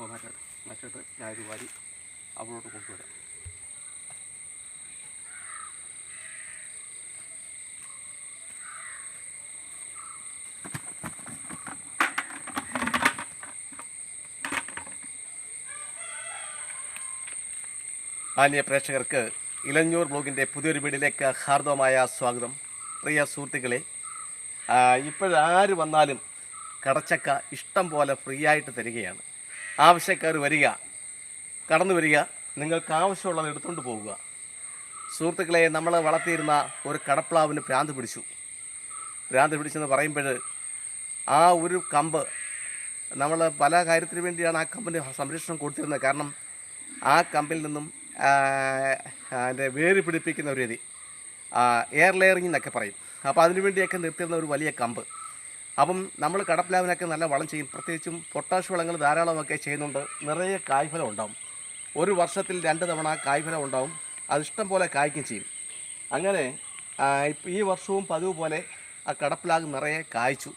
അപ്പോൾ മറ്റേ മറ്റിട്ട് ഞാൻ ഇത് വാരി അവളോട്ട് കൊണ്ടുവരാം. മാന്യ പ്രേക്ഷകർക്ക് ഇലഞ്ഞൂർ ബ്ലോഗിന്റെ പുതിയൊരു വീടിലേക്ക് ഹാർദവമായ സ്വാഗതം. പ്രിയ സുഹൃത്തുക്കളെ ഇപ്പോഴാര് വന്നാലും കടച്ചക്ക ഇഷ്ടം പോലെ ഫ്രീ ആയിട്ട് തരികയാണ്. ആവശ്യക്കാർ വരിക കടന്നു വരിക നിങ്ങൾക്ക് ആവശ്യമുള്ളത് എടുത്തുകൊണ്ട് പോവുക. സുഹൃത്തുക്കളെ നമ്മൾ വളർത്തിയിരുന്ന ഒരു കടപ്ലാവിന് ഭ്രാന്ത് പിടിച്ചു. ഭ്രാന്ത് പിടിച്ചെന്ന് പറയുമ്പോൾ ആ ഒരു കമ്പ് നമ്മൾ പല കാര്യത്തിന് വേണ്ടിയാണ് ആ കമ്പിന് സംരക്ഷണം കൊടുത്തിരുന്നത്. കാരണം ആ കമ്പിൽ നിന്നും അതിന്റെ വേര് പിടിപ്പിക്കുന്ന ഒരു രീതി എയർ ലെയറിംഗ് എന്നൊക്കെ പറയും. അപ്പോൾ അതിനുവേണ്ടിയൊക്കെ നിർത്തിയിരുന്ന ഒരു വലിയ കമ്പ്. അപ്പം നമ്മൾ കടപ്ലാവിനൊക്കെ നല്ല വളം ചെയ്യും. പ്രത്യേകിച്ചും പൊട്ടാഷ് വളങ്ങൾ ധാരാളമൊക്കെ ചെയ്യുന്നുണ്ട്. നിറയെ കായ്ഫലം ഉണ്ടാവും. ഒരു വർഷത്തിൽ രണ്ട് തവണ കായ്ഫലം ഉണ്ടാവും. അതിഷ്ടം പോലെ കായ്ക്കും ചെയ്യും. അങ്ങനെ ഈ വർഷവും പതിവ് പോലെ ആ കടപ്ലാഗ് നിറയെ കായ്ച്ചു.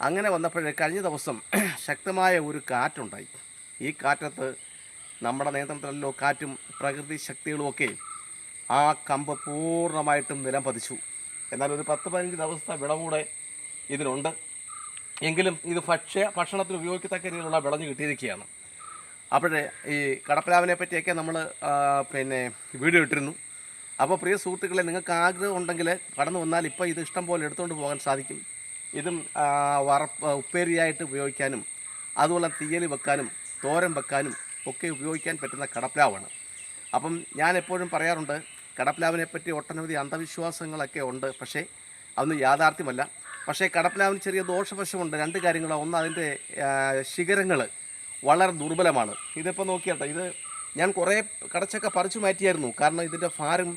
അങ്ങനെ വന്നപ്പോഴേ കഴിഞ്ഞ ദിവസം ശക്തമായ ഒരു കാറ്റുണ്ടായി. ഈ കാറ്റത്ത് നമ്മുടെ നിയന്ത്രണത്തിലല്ലോ കാറ്റും പ്രകൃതി ശക്തികളുമൊക്കെ ആ കമ്പ് പൂർണമായിട്ടും നിലം പതിച്ചു എന്നാൽ ഒരു പത്ത് പതിനഞ്ച് ദിവസത്തെ വിളവൂടെ ഇതിനുണ്ട്. എങ്കിലും ഇത് ഭക്ഷ്യ ഭക്ഷണത്തിന് ഉപയോഗിക്കത്തക്ക രീതിയിലുള്ള വിളഞ്ഞു കിട്ടിയിരിക്കുകയാണ്. അപ്പോഴേ ഈ കടപ്പലാവിനെ പറ്റിയൊക്കെ നമ്മൾ പിന്നെ വീഡിയോ ഇട്ടിരുന്നു. അപ്പോൾ പ്രിയ സുഹൃത്തുക്കളെ നിങ്ങൾക്ക് ആഗ്രഹം ഉണ്ടെങ്കിൽ കടന്നു വന്നാൽ ഇപ്പോൾ ഇത് ഇഷ്ടം പോലെ എടുത്തുകൊണ്ട് പോകാൻ സാധിക്കും. ഇതും വറപ്പ് ഉപ്പേരിയായിട്ട് ഉപയോഗിക്കാനും അതുപോലെ തീയൽ വെക്കാനും തോരൻ വെക്കാനും ഒക്കെ ഉപയോഗിക്കാൻ പറ്റുന്ന കടപ്ലാവാണ് അപ്പം ഞാൻ എപ്പോഴും പറയാറുണ്ട് കടപ്ലാവിനെ പറ്റി ഒട്ടനവധി അന്ധവിശ്വാസങ്ങളൊക്കെ ഉണ്ട്. പക്ഷേ അതൊന്നും യാഥാർത്ഥ്യമല്ല. പക്ഷേ കടപ്പിലാവിന് ചെറിയ ദോഷവശമുണ്ട്. രണ്ട് കാര്യങ്ങളാണ്. ഒന്ന് അതിന്റെ ശിഖരങ്ങൾ വളരെ ദുർബലമാണ്. ഇതിപ്പോൾ നോക്കിയാട്ടെ ഇത് ഞാൻ കുറേ കടച്ചൊക്കെ പറിച്ചു മാറ്റിയായിരുന്നു. കാരണം ഇതിന്റെ ഭാരം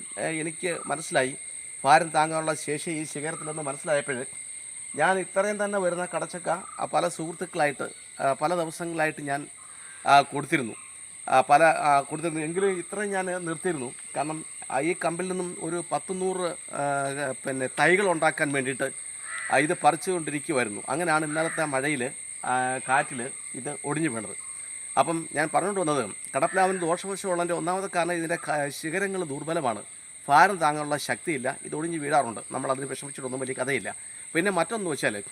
എനിക്ക് മനസ്സിലായി. ഭാരം താങ്ങാനുള്ള ശേഷി ഈ ശിഖരത്തിലെന്ന് മനസ്സിലായപ്പോൾ ഞാൻ ഇത്രയും തന്നെ വരുന്ന കടച്ചക്ക പല സുഹൃത്തുക്കളായിട്ട് പല ദിവസങ്ങളായിട്ട് ഞാൻ കൊടുത്തിരുന്നു. പല കൊടുത്തിരുന്നു. എങ്കിലും ഇത്രയും ഞാൻ നിർത്തിയിരുന്നു. കാരണം ഈ കമ്പിൽ നിന്നും ഒരു പത്ത് നൂറ് പിന്നെ തൈകൾ ഉണ്ടാക്കാൻ വേണ്ടിയിട്ട് ഇത് പറിച്ചുകൊണ്ടിരിക്കുമായിരുന്നു അങ്ങനെയാണ് ഇന്നലത്തെ മഴയിൽ കാറ്റിൽ ഇത് ഒടിഞ്ഞു വീണത്. അപ്പം ഞാൻ പറഞ്ഞുകൊണ്ട് വന്നത് കടപ്ലാവിന് ദോഷവശമുള്ളതിന്റെ ഒന്നാമത്തെ കാരണം ഇതിന്റെ ശിഖരങ്ങൾ ദുർബലമാണ്. ഭാരം താങ്ങാനുള്ള ശക്തിയില്ല. ഇത് ഒടിഞ്ഞ് വീഴാറുണ്ട്. നമ്മൾ അതിന് വിഷമിച്ചിട്ടൊന്നും വലിയ കഥയില്ല. പിന്നെ മറ്റൊന്ന് വെച്ചാൽ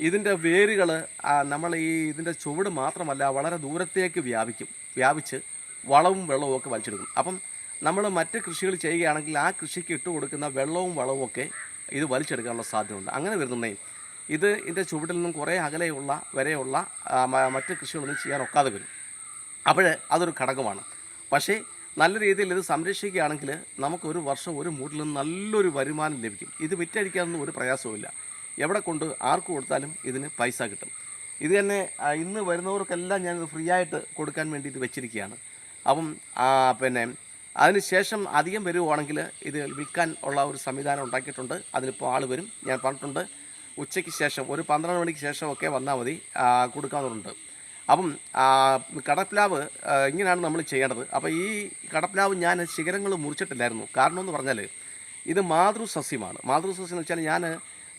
ഇതിന്റെ വേരുകൾ നമ്മൾ ഈ ഇതിന്റെ ചുവട് മാത്രമല്ല വളരെ ദൂരത്തേക്ക് വ്യാപിക്കും. വ്യാപിച്ച് വളവും വെള്ളവും ഒക്കെ വലിച്ചെടുക്കും. അപ്പം നമ്മൾ മറ്റ് കൃഷികൾ ചെയ്യുകയാണെങ്കിൽ ആ കൃഷിക്ക് ഇട്ട് കൊടുക്കുന്ന വെള്ളവും വളവും ഒക്കെ ഇത് വലിച്ചെടുക്കാനുള്ള സാധ്യതയുണ്ട്. അങ്ങനെ വരുന്നുണ്ടെങ്കിൽ ഇത് ഇതിന്റെ ചുവട്ടിൽ നിന്നും കുറേ അകലെയുള്ള വരെയുള്ള മറ്റ് കൃഷികളൊന്നും ചെയ്യാൻ ഒക്കാതെ വരും. അപ്പോൾ അതൊരു ഘടകമാണ്. പക്ഷേ നല്ല രീതിയിൽ ഇത് സംരക്ഷിക്കുകയാണെങ്കിൽ നമുക്ക് ഒരു വർഷം ഒരു മൂട്ടിൽ നിന്ന് നല്ലൊരു വരുമാനം ലഭിക്കും. ഇത് വിറ്റഴിക്കാനൊന്നും ഒരു പ്രയാസവുമില്ല. എവിടെ കൊണ്ട് ആർക്ക് കൊടുത്താലും ഇതിന് പൈസ കിട്ടും. ഇത് തന്നെ ഇന്ന് വരുന്നവർക്കെല്ലാം ഞാനിത് ഫ്രീ ആയിട്ട് കൊടുക്കാൻ വേണ്ടി ഇത് വെച്ചിരിക്കുകയാണ്. അപ്പം പിന്നെ അതിനുശേഷം അധികം വരുവാണെങ്കിൽ ഇത് വിൽക്കാൻ ഉള്ള ഒരു സംവിധാനം ഉണ്ടാക്കിയിട്ടുണ്ട്. അതിനിപ്പോൾ ആൾ വരും. ഞാൻ പറഞ്ഞിട്ടുണ്ട്. ഉച്ചയ്ക്ക് ശേഷം ഒരു പന്ത്രണ്ട് മണിക്ക് ശേഷമൊക്കെ വന്നാൽ മതി. ആ, കൊടുക്കാവുന്നുണ്ട് അപ്പം കടപ്ലാവ് ഇങ്ങനെയാണ് നമ്മൾ ചെയ്യേണ്ടത്. അപ്പോൾ ഈ കടപ്ലാവ് ഞാൻ ശിഖരങ്ങൾ മുറിച്ചിട്ടില്ലായിരുന്നു. കാരണം എന്ന് പറഞ്ഞാൽ ഇത് മാതൃസസ്യമാണ്. മാതൃസസ്യം എന്ന് വെച്ചാൽ ഞാൻ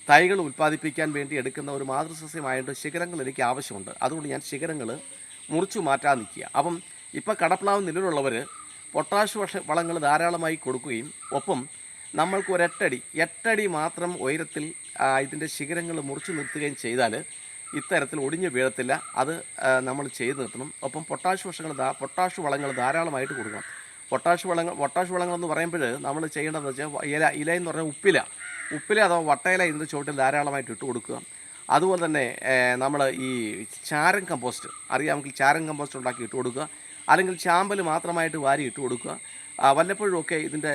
തൈകൾ ഉൽപ്പാദിപ്പിക്കാൻ വേണ്ടി എടുക്കുന്ന ഒരു മാതൃസസ്യമായതുകൊണ്ട് ശിഖരങ്ങൾ എനിക്ക് ആവശ്യമുണ്ട്. അതുകൊണ്ട് ഞാൻ ശിഖരങ്ങൾ മുറിച്ചു മാറ്റാൻ നിൽക്കുക. അപ്പം ഇപ്പോൾ കടപ്ലാവ് നിലവിലുള്ളവർ പൊട്ടാഷ് വഷ വളങ്ങൾ ധാരാളമായി കൊടുക്കുകയും ഒപ്പം നമ്മൾക്ക് ഒരെട്ടടി എട്ടടി മാത്രം ഉയരത്തിൽ ഇതിന്റെ ശിഖരങ്ങൾ മുറിച്ചു നിർത്തുകയും ചെയ്താൽ ഇത്തരത്തിൽ ഒടിഞ്ഞു വീഴത്തില്ല. അത് നമ്മൾ ചെയ്ത് നിർത്തണം. ഒപ്പം പൊട്ടാഷ് വശങ്ങൾ പൊട്ടാഷ് വളങ്ങൾ ധാരാളമായിട്ട് കൊടുക്കണം. പൊട്ടാഷ് വളങ്ങൾ പൊട്ടാഷ് വളങ്ങൾ എന്ന് പറയുമ്പോൾ നമ്മൾ ചെയ്യേണ്ടതെന്ന് വെച്ചാൽ ഇല ഇല എന്ന് പറഞ്ഞാൽ ഉപ്പില. ഉപ്പില അഥവാ വട്ടയില ഇതിന്റെ ചുവട്ടിൽ ധാരാളമായിട്ട് ഇട്ട് കൊടുക്കുക. അതുപോലെ തന്നെ നമ്മൾ ഈ ചാരം കമ്പോസ്റ്റ് അറിയാമെങ്കിൽ ചാരം കമ്പോസ്റ്റ് ഉണ്ടാക്കി ഇട്ട് കൊടുക്കുക. അല്ലെങ്കിൽ ചാമ്പൽ മാത്രമായിട്ട് വാരി ഇട്ട് കൊടുക്കുക. വല്ലപ്പോഴുമൊക്കെ ഇതിന്റെ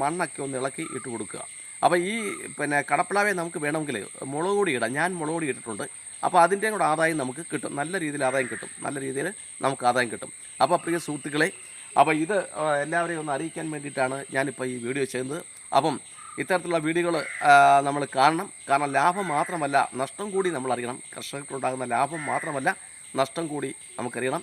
മണ്ണൊക്കെ ഒന്ന് ഇളക്കി ഇട്ട് കൊടുക്കുക. അപ്പോൾ ഈ പിന്നെ കടപ്പിളാവെ നമുക്ക് വേണമെങ്കിൽ മുളക് കൂടി ഇടാം. ഞാൻ മുളക് കൂടി ഇട്ടിട്ടുണ്ട്. അപ്പോൾ അതിന്റെയും കൂടെ ആദായം നമുക്ക് കിട്ടും. നല്ല രീതിയിൽ ആദായം കിട്ടും. നല്ല രീതിയിൽ നമുക്ക് ആദായം കിട്ടും. അപ്പോൾ പ്രിയ സുഹൃത്തുക്കളെ അപ്പോൾ ഇത് എല്ലാവരെയും ഒന്ന് അറിയിക്കാൻ വേണ്ടിയിട്ടാണ് ഞാനിപ്പോൾ ഈ വീഡിയോ ചെയ്യുന്നത്. അപ്പം ഇത്തരത്തിലുള്ള വീഡിയോകൾ നമ്മൾ കാണണം. കാരണം ലാഭം മാത്രമല്ല നഷ്ടം കൂടി നമ്മൾ അറിയണം. കർഷകർക്കുണ്ടാകുന്ന ലാഭം മാത്രമല്ല നഷ്ടം കൂടി നമുക്കറിയണം.